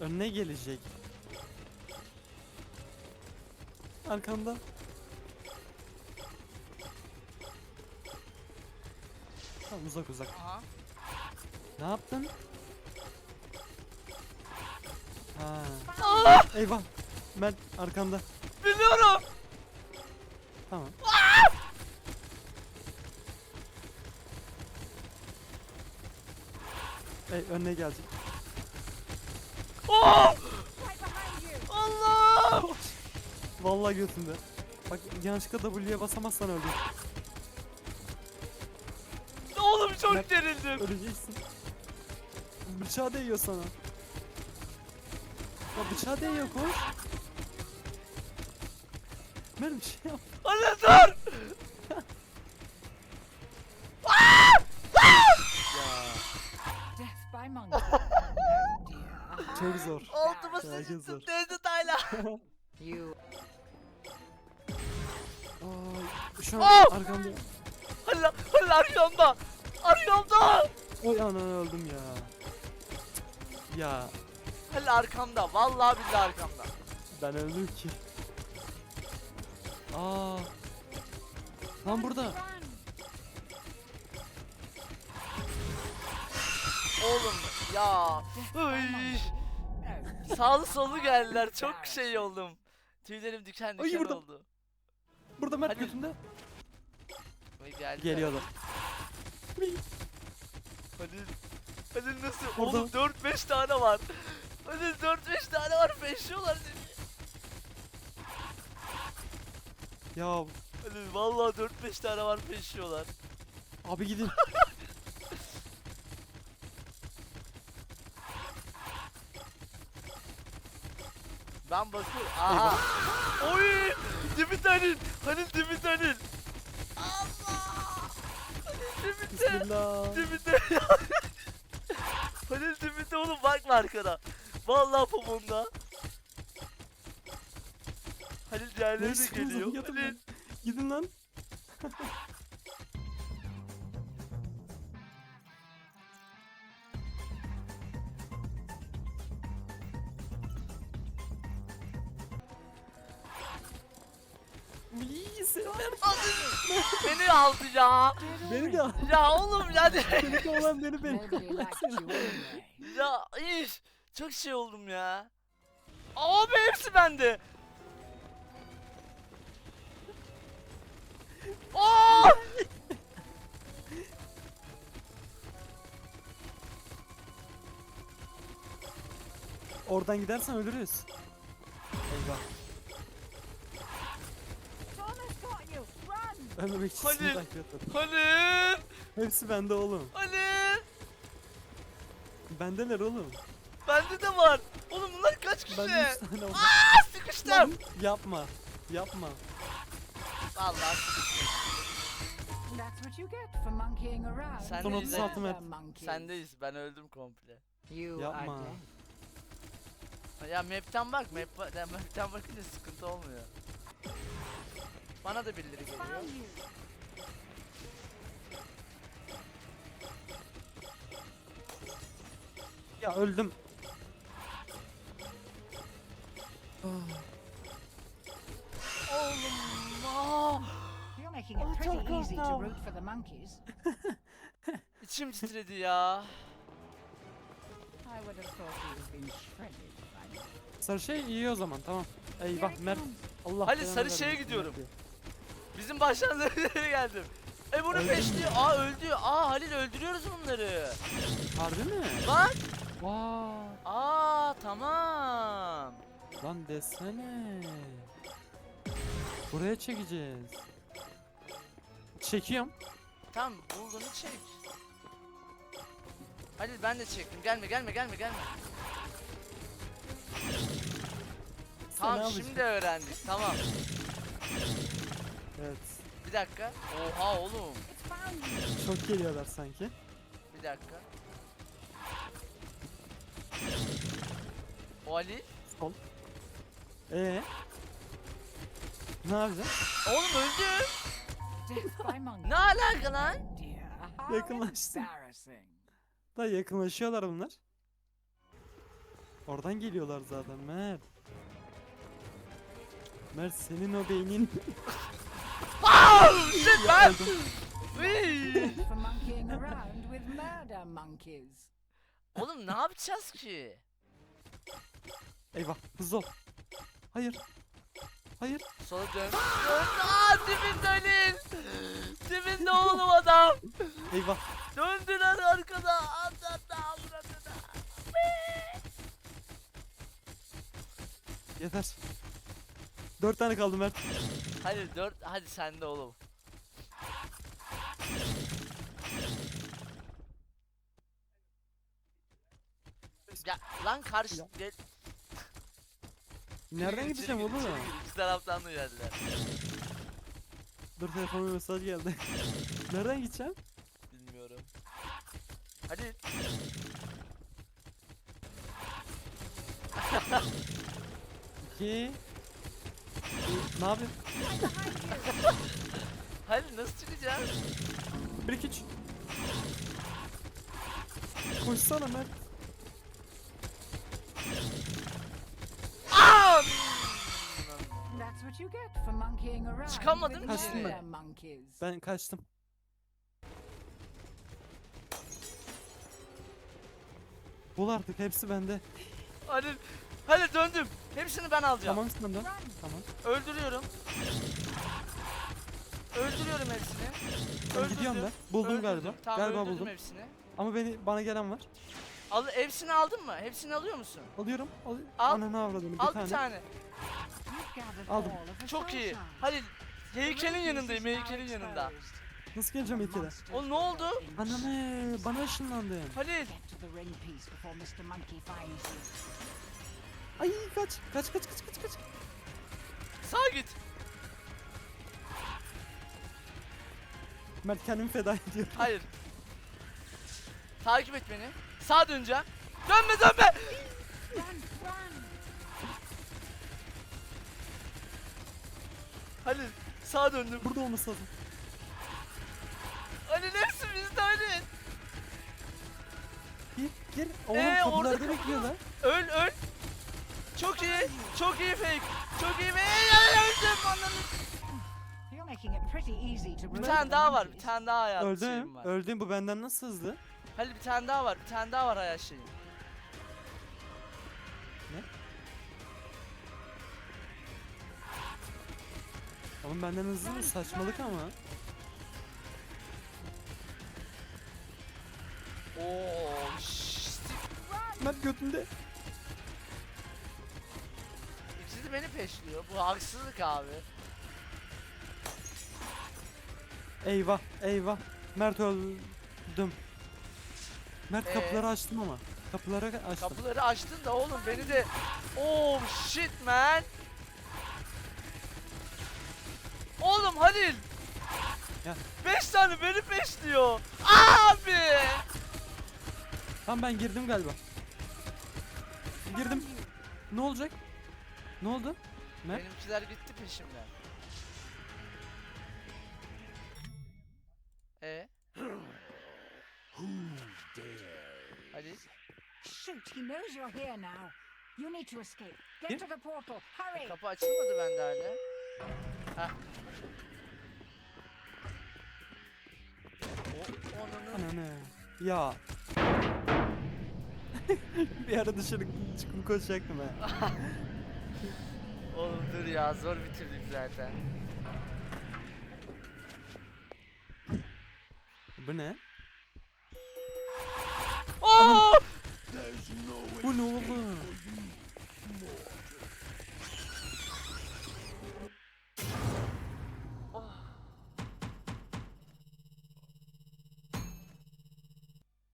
Önüne gelecek. Arkanda. Tamam uzak uzak. Aha. Ne yaptın? Ha. Aa, Eyvah. Mert arkanda. biliyorum. Tamam. Ey önüne gelecek. Oh! Allah! Vallahi götünde. Bak yanlışlıkla W'ye basamazsan öldün. Oğlum çok Yap. gerildim. Öleceksin. Bıçağı değiyor sana. Ya bıçağı değiyor koş. Mer bir şey yap. Hadi dur. Çok zor. Altıma Sakin sıçtım zor. teyze Tayla. You Ay, şu an Oh! arkamda. Hadi lan, arkamda. Arkamda. Oy ana öldüm ya. Ya Hadi arkamda. Vallahi billahi arkamda. ben öldüm ki. Aa. Lan burada. Oğlum ya. death Sağlı solu geldiler. Çok şey oldum. Tüylerim diken Ay, diken burada. oldu. Burada Mert Hadi. götünde. Ay, geldiler. Hadi. Hadi nasıl? Orada. Oğlum 4-5 tane var. Hadi 4-5 tane var. Peşiyorlar seni. Ya Hadi vallahi 4-5 tane var peşiyorlar. abi gidin. Ben bakıyorum. Aha. Oy! Dibit Halil. Halil dibit Halil. Allah! Dibite. Bismillah. Dibite. Halil dibite oğlum bakma arkana. Vallahi pamuğunda. Halil diğerleri de Neyse, geliyor. Halil. Gidin lan. Beni aldı ya. Beni de al. Ya oğlum ya. Beni de olan beni beni. Ya iş. Çok şey oldum ya. Abi hepsi bende. Aa! Oradan gidersen ölürüz. Ölmemek için Hadi. sizi takip etmedim. Halil. Hepsi bende oğlum. Halil. Bendeler oğlum. Bende de var. Oğlum bunlar kaç kişi? Bende 3 tane var. Aa sıkıştım. Lan, Yapma. Yapma. Vallahi That's what you get for monkeying around. Sen Son de 30 izle. santim et. Other monkeys. sendeyiz. Ben öldüm komple. You Yapma. are dead. Ya map'ten bak. Map, map'ten bakınca sıkıntı olmuyor. Bana da birileri geliyor. Ya öldüm. Ah! You're making it pretty çok easy to korktum. root for the monkeys. İçim titredi ya. I would have thought you had been shredded by now. Sarı şey iyi o zaman tamam. Eyvah Mert. Allah Hadi belanı sarı şeye gidiyorum. Mert Bizim başlarına geldim. E bunu peşliyor. Aa öldü. Aa Halil öldürüyoruz bunları. Harbi mi? Bak. Vaa. Aa tamam. Lan desene. Buraya çekeceğiz. Çekiyorum. Tamam bulduğunu çek. Halil ben de çektim. Gelme gelme gelme gelme. Sen ne Tamam yapacaksın? şimdi öğrendik. Tamam. Evet. Bir dakika. Oha oğlum. Çok geliyorlar sanki. Bir dakika. O Ali. Sol. Ee. Ne yapacağız? Oğlum öldü. Ne alaka lan? Embarrassing. Da yakınlaşıyorlar bunlar. Oradan geliyorlar zaten Mert. Mert senin o beynin. Aa, shit. Uy. For monkeying around with murder monkeys. Oğlum ne yapacağız ki? Eyvah hızlı ol. Hayır. Hayır. Sola dön. Dön. Aa dibinde Halil. Dibinde oğlum adam. Eyvah. Döndüler arkada. Atata avradına. Yeter. Dört tane kaldı Mert. Hadi dört. Hadi sen de oğlum. Ya lan karşı Ya. gel. Nereden gideceğim oğlum? gir. İki taraftan da geldiler. Dur telefonuma mesaj geldi. Nereden gideceğim? Bilmiyorum. Hadi. İki. Ne yapayım? Hadi nasıl çıkacağız? Bir iki üç. Koşsana Mert. That's what you get for monkeying around Çıkamadım with ki. monkeys. Ben kaçtım. Bul artık hepsi bende. Hadi. Hadi döndüm. Hepsini ben alacağım. Tamam. Run. Tamam. Öldürüyorum. Öldürüyorum hepsini. Ben gidiyorum ben. Buldum Öldürdüm. galiba. Tamam galiba öldürdüm buldum. hepsini. Ama beni bana gelen var. Al, hepsini aldın mı? Hepsini alıyor musun? Alıyorum. Al. Al. Ananı avradını bir Al tane. bir tane. Aldım. Çok iyi. The heykelin yanındayım. Heykelin yanında. Nasıl geleceğim monsters Oğlum ne oldu? Ananı bana ışınlandın. Halil. Ay kaç. Kaç kaç kaç kaç kaç. Sağa git. Mert kendimi feda ediyorum. Hayır. Takip et beni. Sağa döneceğim. Dönme dönme. Halil sağa döndüm. Burada olması lazım. Halil hepsi bizde Halil. Gir gir. Oğlum Ee, orada kapılarda kapı bekliyor lan. Öl öl. Çok iyi. Çok iyi fake. Çok iyi. Ey, ay, öldüm ananı. You're making it pretty easy to Bir remove tane daha var. Bir tane daha hayat Öldüm. şeyim var. Öldüm. Bu benden nasıl hızlı? Halil bir tane daha var. Bir tane daha var hayat şeyim. Oğlum benden hızlı mı? Saçmalık ama. Oo. şşt. Mert götünde. Beni peşliyor. Bu haksızlık abi. Eyvah eyvah. Mert öldüm. Mert Ee? kapıları açtım ama. Kapıları açtım. Kapıları açtın da oğlum beni de Oh shit man. Oğlum Halil. Ya. 5 tane beni peşliyor. Abi. Tamam ben girdim galiba. Girdim. Ne olacak? Ne oldu? Ne? Benimkiler gitti peşimden. E? Halil. Shoot, he knows you're here now. You need to escape. Get to the portal. Hurry! Kapı açılmadı bende hala. Ha. O, onunu. Ananı. Ya. bir ara dışarı çıkıp koşacaktım ha. Oğlum dur ya zor bitirdik zaten. Bu ne? Aa! Bu ne oğlum?